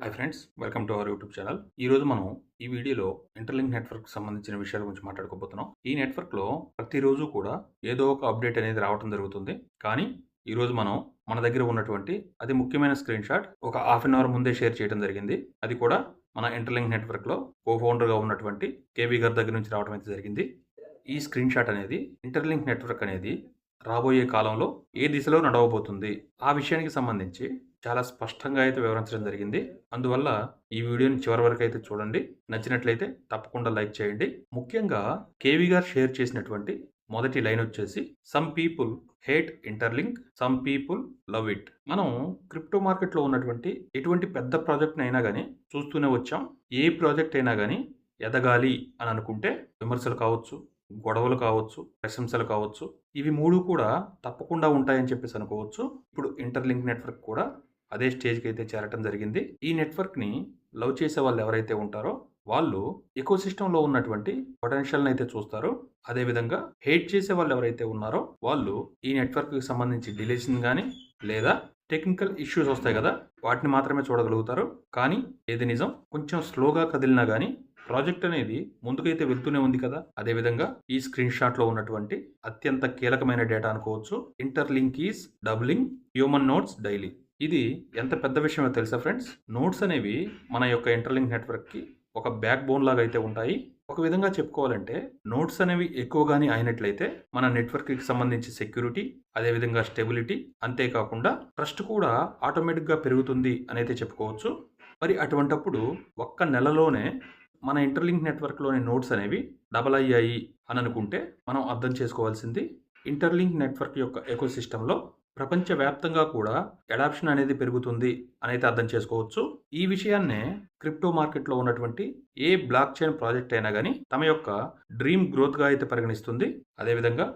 Hi friends welcome to our YouTube channel. ఈ రోజు మనం ఈ వీడియోలో ఇంటర్లింక్ నెట్వర్క్ సంబంధించిన విషయాల గురించి మాట్లాడుకోబోతున్నాం. ఈ నెట్వర్క్లో ప్రతిరోజు కూడా ఏదో ఒక అప్డేట్ అనేది రావడం జరుగుతుంది. కానీ ఈ రోజు మనం మన దగ్గర ఉన్నటువంటి అది ముఖ్యమైన స్క్రీన్ షాట్ ఒక హాఫ్ అన్ అవర్ ముందే షేర్ చేయడం జరిగింది. అది కూడా మన ఇంటర్లింక్ నెట్వర్క్లో కో ఫౌండర్గా ఉన్నటువంటి కేవీ గారి దగ్గర నుంచి రావడం అయితే జరిగింది. ఈ స్క్రీన్ షాట్ అనేది ఇంటర్లింక్ నెట్వర్క్ అనేది రాబోయే కాలంలో ఏ దిశలో నడవబోతుంది? ఆ విషయానికి సంబంధించి చాలా స్పష్టంగా అయితే వివరించడం జరిగింది. అందువల్ల ఈ వీడియోని చివరి వరకు అయితే చూడండి. నచ్చినట్లయితే తప్పకుండా లైక్ చేయండి. ముఖ్యంగా కేవీ గారు షేర్ చేసినటువంటి మొదటి లైన్ వచ్చేసి some people hate Interlink some people love it. మనం క్రిప్టో మార్కెట్లో ఉన్నటువంటి ఎటువంటి పెద్ద ప్రాజెక్ట్ అయినా కానీ చూస్తూనే వచ్చాం. ఏ ప్రాజెక్ట్ అయినా కానీ ఎదగాలి అని అనుకుంటే విమర్శలు కావచ్చు గొడవలు కావచ్చు ప్రశంసలు కావచ్చు ఇవి మూడు కూడా తప్పకుండా ఉంటాయని చెప్పేసి అనుకోవచ్చు. ఇప్పుడు ఇంటర్లింక్ నెట్వర్క్ కూడా అదే స్టేజ్కి అయితే చేరటం జరిగింది. ఈ నెట్వర్క్ని లవ్ చేసే వాళ్ళు ఎవరైతే ఉంటారో వాళ్ళు ఎకో సిస్టంలో ఉన్నటువంటి పొటెన్షియల్ని అయితే చూస్తారు. అదేవిధంగా హేట్ చేసే వాళ్ళు ఎవరైతే ఉన్నారో వాళ్ళు ఈ నెట్వర్క్కి సంబంధించి డిలేషన్ కానీ లేదా టెక్నికల్ ఇష్యూస్ వస్తాయి కదా వాటిని మాత్రమే చూడగలుగుతారు. కానీ ఏది నిజం? కొంచెం స్లోగా కదిలినా కానీ ప్రాజెక్ట్ అనేది ముందుకైతే వెళ్తూనే ఉంది కదా. అదేవిధంగా ఈ స్క్రీన్ షాట్లో ఉన్నటువంటి అత్యంత కీలకమైన డేటా అనుకోవచ్చు. Interlink is doubling human notes daily. ఇది ఎంత పెద్ద విషయమో తెలుసా ఫ్రెండ్స్? నోట్స్ అనేవి మన యొక్క ఇంటర్లింక్ నెట్వర్క్కి ఒక బ్యాక్ బోన్ లాగా అయితే ఉంటాయి. ఒక విధంగా చెప్పుకోవాలంటే నోట్స్ అనేవి ఎక్కువగానే అయినట్లయితే మన నెట్వర్క్కి సంబంధించి సెక్యూరిటీ అదేవిధంగా స్టెబిలిటీ అంతేకాకుండా ట్రస్ట్ కూడా ఆటోమేటిక్గా పెరుగుతుంది అనైతే చెప్పుకోవచ్చు. మరి అటువంటప్పుడు ఒక్క నెలలోనే మన ఇంటర్లింక్ నెట్వర్క్లోని నోట్స్ అనేవి డబల్ అయ్యాయి అని అనుకుంటే మనం అర్థం చేసుకోవాల్సింది ఇంటర్లింక్ నెట్వర్క్ యొక్క ఎకో సిస్టంలో ప్రపంచవ్యాప్తంగా కూడా అడాప్షన్ అనేది పెరుగుతుంది అని అయితే అర్థం చేసుకోవచ్చు. ఈ విషయాన్నే క్రిప్టో మార్కెట్లో ఉన్నటువంటి ఏ బ్లాక్ చైన్ ప్రాజెక్ట్ అయినా కానీ తమ యొక్క డ్రీమ్ గ్రోత్గా అయితే పరిగణిస్తుంది. అదేవిధంగా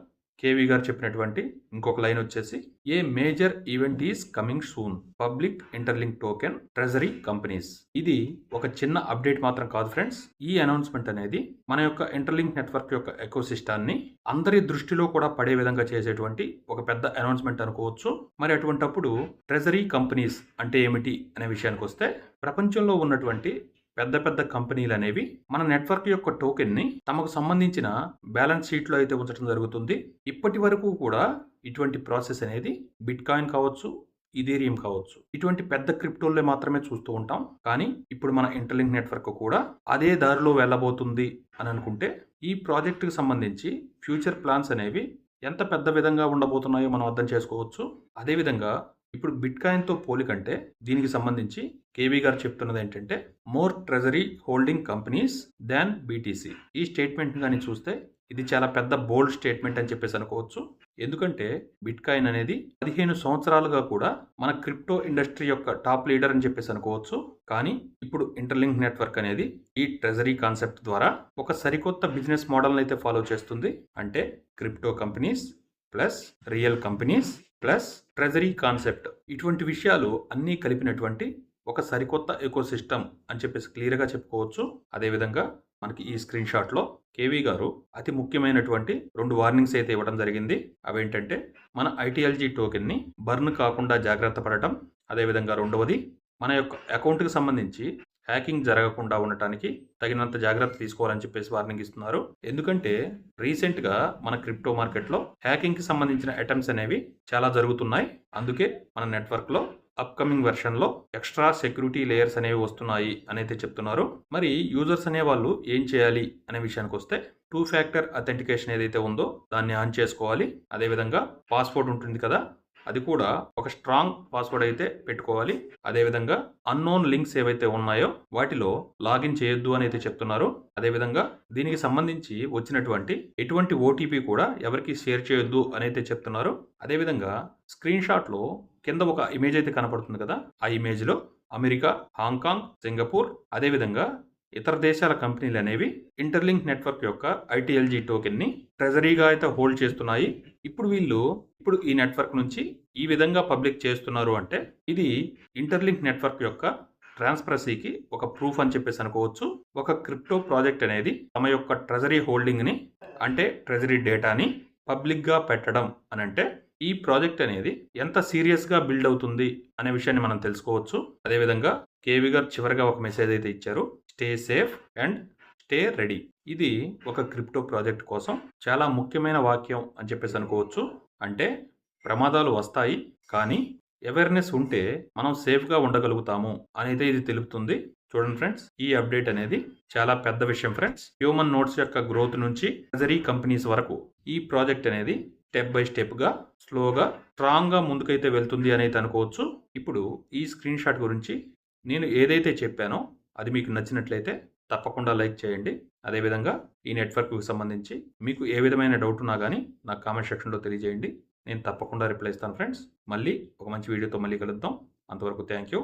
కేవీ గారు చెప్పినటువంటి ఇంకొక లైన్ వచ్చేసి a major event is coming soon public Interlink token treasury companies. ఇది ఒక చిన్న అప్డేట్ మాత్రం కాదు ఫ్రెండ్స్. ఈ అనౌన్స్మెంట్ అనేది మన యొక్క ఇంటర్లింక్ నెట్వర్క్ యొక్క ఎకోసిస్టాన్ని అందరి దృష్టిలో కూడా పడే విధంగా చేసేటువంటి ఒక పెద్ద అనౌన్స్మెంట్ అనుకోవచ్చు. మరి అటువంటప్పుడు ట్రెజరీ కంపెనీస్ అంటే ఏమిటి అనే విషయానికి వస్తే ప్రపంచంలో ఉన్నటువంటి పెద్ద పెద్ద కంపెనీలు అనేవి మన నెట్వర్క్ యొక్క టోకెన్ని తమకు సంబంధించిన బ్యాలెన్స్ షీట్లో అయితే ఉంచడం జరుగుతుంది. ఇప్పటి వరకు కూడా ఇటువంటి ప్రాసెస్ అనేది బిట్ కాయిన్ కావచ్చు ఇదేరియం కావచ్చు. ఇటువంటి పెద్ద క్రిప్టోల్లో మాత్రమే చూస్తూ ఉంటాం. కానీ ఇప్పుడు మన ఇంటర్లింక్ నెట్వర్క్ కూడా అదే దారిలో వెళ్ళబోతుంది అని అనుకుంటే ఈ ప్రాజెక్టుకి సంబంధించి ఫ్యూచర్ ప్లాన్స్ అనేవి ఎంత పెద్ద విధంగా ఉండబోతున్నాయో మనం అర్థం చేసుకోవచ్చు. అదేవిధంగా ఇప్పుడు బిట్ కాయిన్తో పోలికంటే దీనికి సంబంధించి కేవీ గారు చెప్తున్నది ఏంటంటే more treasury holding companies than BTC. ఈ స్టేట్మెంట్ కానీ చూస్తే ఇది చాలా పెద్ద బోల్డ్ స్టేట్మెంట్ అని చెప్పేసి అనుకోవచ్చు. ఎందుకంటే బిట్ కాయిన్ అనేది పదిహేను సంవత్సరాలుగా కూడా మన క్రిప్టో ఇండస్ట్రీ యొక్క టాప్ లీడర్ అని చెప్పేసి అనుకోవచ్చు. కానీ ఇప్పుడు ఇంటర్లింక్ నెట్వర్క్ అనేది ఈ ట్రెజరీ కాన్సెప్ట్ ద్వారా ఒక సరికొత్త బిజినెస్ మోడల్ని అయితే ఫాలో చేస్తుంది. అంటే crypto companies plus real companies plus treasury concept. ఇటువంటి విషయాలు అన్నీ కలిపినటువంటి ఒక సరికొత్త ఎకో సిస్టమ్ అని చెప్పేసి క్లియర్గా చెప్పుకోవచ్చు. అదేవిధంగా మనకి ఈ స్క్రీన్ షాట్లో కేవీ గారు అతి ముఖ్యమైనటువంటి రెండు వార్నింగ్స్ అయితే ఇవ్వడం జరిగింది. అవేంటంటే మన ఐటీఎల్జీ టోకెన్ని బర్న్ కాకుండా జాగ్రత్త పడటం అదేవిధంగా రెండవది మన యొక్క అకౌంట్కి సంబంధించి హ్యాకింగ్ జరగకుండా ఉండటానికి తగినంత జాగ్రత్త తీసుకోవాలని చెప్పేసి వార్నింగ్ ఇస్తున్నారు. ఎందుకంటే రీసెంట్గా మన క్రిప్టో మార్కెట్లో హ్యాకింగ్కి సంబంధించిన అటెంప్ట్స్ అనేవి చాలా జరుగుతున్నాయి. అందుకే మన నెట్వర్క్లో అప్కమింగ్ వెర్షన్లో ఎక్స్ట్రా సెక్యూరిటీ లేయర్స్ అనేవి వస్తున్నాయి అనైతే అయితే చెప్తున్నారు. మరి యూజర్స్ అనే వాళ్ళు ఏం చేయాలి అనే విషయానికి వస్తే టూ ఫ్యాక్టర్ అథెంటికేషన్ ఏదైతే ఉందో దాన్ని ఆన్ చేసుకోవాలి. అదేవిధంగా పాస్వర్డ్ ఉంటుంది కదా అది కూడా ఒక స్ట్రాంగ్ పాస్వర్డ్ అయితే పెట్టుకోవాలి. అదేవిధంగా అన్నోన్ లింక్స్ ఏవైతే ఉన్నాయో వాటిలో లాగిన్ చేయొద్దు అని అయితే చెప్తున్నారు. అదేవిధంగా దీనికి సంబంధించి వచ్చినటువంటి ఎటువంటి ఓటీపీ కూడా ఎవరికి షేర్ చేయొద్దు అని అయితే చెప్తున్నారు. అదేవిధంగా స్క్రీన్ షాట్లో కింద ఒక ఇమేజ్ అయితే కనపడుతుంది కదా? ఆ ఇమేజ్లో అమెరికా హాంకాంగ్ సింగపూర్ అదేవిధంగా ఇతర దేశాల కంపెనీలు అనేవి ఇంటర్లింక్ నెట్వర్క్ యొక్క ఐటీఎల్జీ టోకెన్ని ట్రెజరీగా అయితే హోల్డ్ చేస్తున్నాయి. ఇప్పుడు వీళ్ళు ఇప్పుడు ఈ నెట్వర్క్ నుంచి ఈ విధంగా పబ్లిక్ చేస్తున్నారు అంటే ఇది ఇంటర్లింక్ నెట్వర్క్ యొక్క ట్రాన్స్పరసీకి ఒక ప్రూఫ్ అని చెప్పేసి అనుకోవచ్చు. ఒక క్రిప్టో ప్రాజెక్ట్ అనేది తమ యొక్క ట్రెజరీ హోల్డింగ్ని అంటే ట్రెజరీ డేటాని పబ్లిక్గా పెట్టడం అని అంటే ఈ ప్రాజెక్ట్ అనేది ఎంత సీరియస్గా బిల్డ్ అవుతుంది అనే విషయాన్ని మనం తెలుసుకోవచ్చు. అదేవిధంగా కేవి గారు చివరిగా ఒక మెసేజ్ అయితే ఇచ్చారు. Stay safe and stay ready. ఇది ఒక క్రిప్టో ప్రాజెక్ట్ కోసం చాలా ముఖ్యమైన వాక్యం అని చెప్పేసి అనుకోవచ్చు. అంటే ప్రమాదాలు వస్తాయి కానీ అవేర్నెస్ ఉంటే మనం సేఫ్గా ఉండగలుగుతాము అనేది ఇది తెలుపుతుంది. చూడండి ఫ్రెండ్స్ ఈ అప్డేట్ అనేది చాలా పెద్ద విషయం ఫ్రెండ్స్. హ్యూమన్ నోట్స్ యొక్క గ్రోత్ నుంచి ట్రెజరీ కంపెనీస్ వరకు ఈ ప్రాజెక్ట్ అనేది స్టెప్ బై స్టెప్గా స్లోగా స్ట్రాంగ్గా ముందుకైతే వెళ్తుంది అనేది అనుకోవచ్చు. ఇప్పుడు ఈ స్క్రీన్ షాట్ గురించి నేను ఏదైతే చెప్పానో అది మీకు నచ్చినట్లయితే తప్పకుండా లైక్ చేయండి. అదేవిధంగా ఈ నెట్వర్క్కి సంబంధించి మీకు ఏ విధమైన డౌట్ ఉన్నా కానీ నాకు కామెంట్ సెక్షన్లో తెలియజేయండి. నేను తప్పకుండా రిప్లై ఇస్తాను ఫ్రెండ్స్. మళ్ళీ ఒక మంచి వీడియోతో మళ్ళీ కలుద్దాం. అంతవరకు థ్యాంక్ యూ